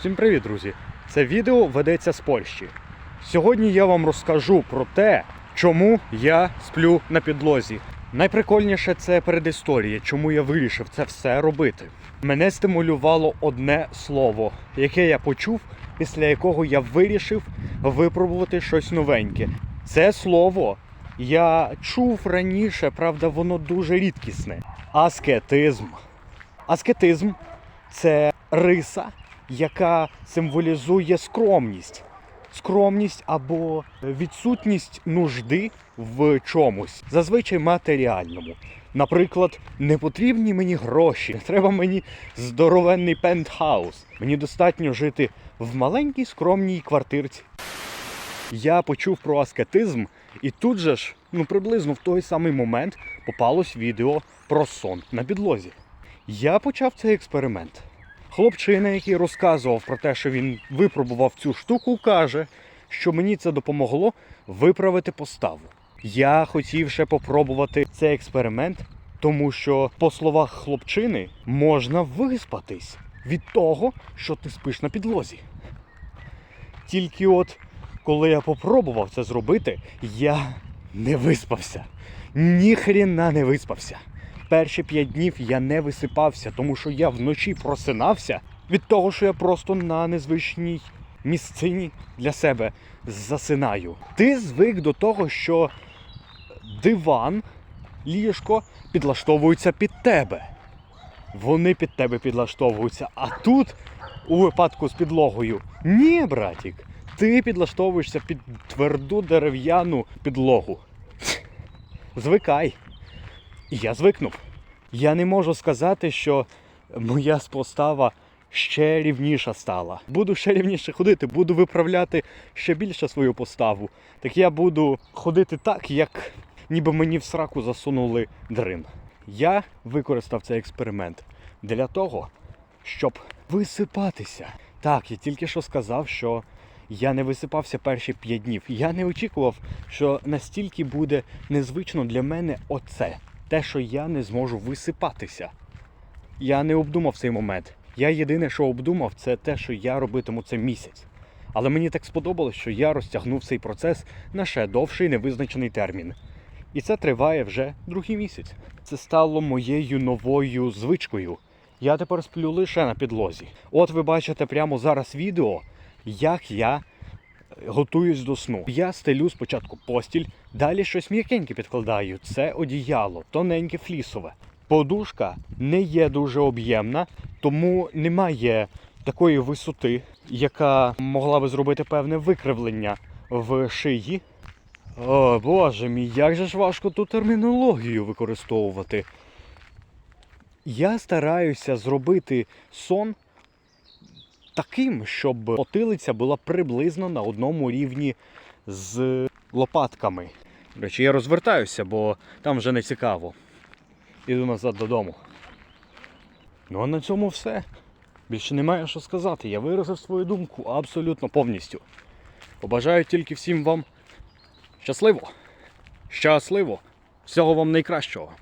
Всім привіт, друзі! Це відео ведеться з Польщі. Сьогодні я вам розкажу про те, чому я сплю на підлозі. Найприкольніше це передісторія, чому я вирішив це все робити. Мене стимулювало одне слово, яке я почув, після якого я вирішив випробувати щось новеньке. Це слово я чув раніше, правда, воно дуже рідкісне. Аскетизм. Аскетизм це риса, яка символізує скромність. Скромність або відсутність нужди в чомусь, зазвичай матеріальному. Наприклад, не потрібні мені гроші, не треба мені здоровенний пентхаус. Мені достатньо жити в маленькій скромній квартирці. Я почув про аскетизм, і тут же ж, ну приблизно в той самий момент, попалось відео про сон на підлозі. Я почав цей експеримент. Хлопчина, який розказував про те, що він випробував цю штуку, каже, що мені це допомогло виправити поставу. Я хотів ще попробувати цей експеримент, тому що, по словах хлопчини, можна виспатись від того, що ти спиш на підлозі. Тільки от коли я попробував це зробити, я не виспався. Ніхрена не виспався. Перші п'ять днів я не висипався, тому що я вночі просинався від того, що я просто на незвичній місцині для себе засинаю. Ти звик до того, що диван, ліжко підлаштовуються під тебе. Вони під тебе підлаштовуються. А тут, у випадку з підлогою, ні, братік, ти підлаштовуєшся під тверду дерев'яну підлогу. Звикай. І я звикнув. Я не можу сказати, що моя постава ще рівніша стала. Буду ще рівніше ходити, буду виправляти ще більше свою поставу. Так я буду ходити так, як ніби мені в сраку засунули дрин. Я використав цей експеримент для того, щоб висипатися. Так, я тільки що сказав, що я не висипався перші п'ять днів. Я не очікував, що настільки буде незвично для мене оце. Те, що я не зможу висипатися. Я не обдумав цей момент. Я єдине, що обдумав, це те, що я робитиму це місяць. Але мені так сподобалось, що я розтягнув цей процес на ще довший невизначений термін. І це триває вже другий місяць. Це стало моєю новою звичкою. Я тепер сплю лише на підлозі. От ви бачите прямо зараз відео, як я готуюсь до сну. Я стелю спочатку постіль, далі щось м'якеньке підкладаю. Це одіяло, тоненьке флісове. Подушка не є дуже об'ємна, тому немає такої висоти, яка могла би зробити певне викривлення в шиї. О, боже мій, як же ж важко ту термінологію використовувати. Я стараюся зробити сон таким, щоб потилиця була приблизно на одному рівні з лопатками. До речі, я розвертаюся, бо там вже не цікаво. Іду назад додому. Ну а на цьому все. Більше немає що сказати. Я виразив свою думку абсолютно повністю. Побажаю тільки всім вам щасливо! Щасливо! Всього вам найкращого!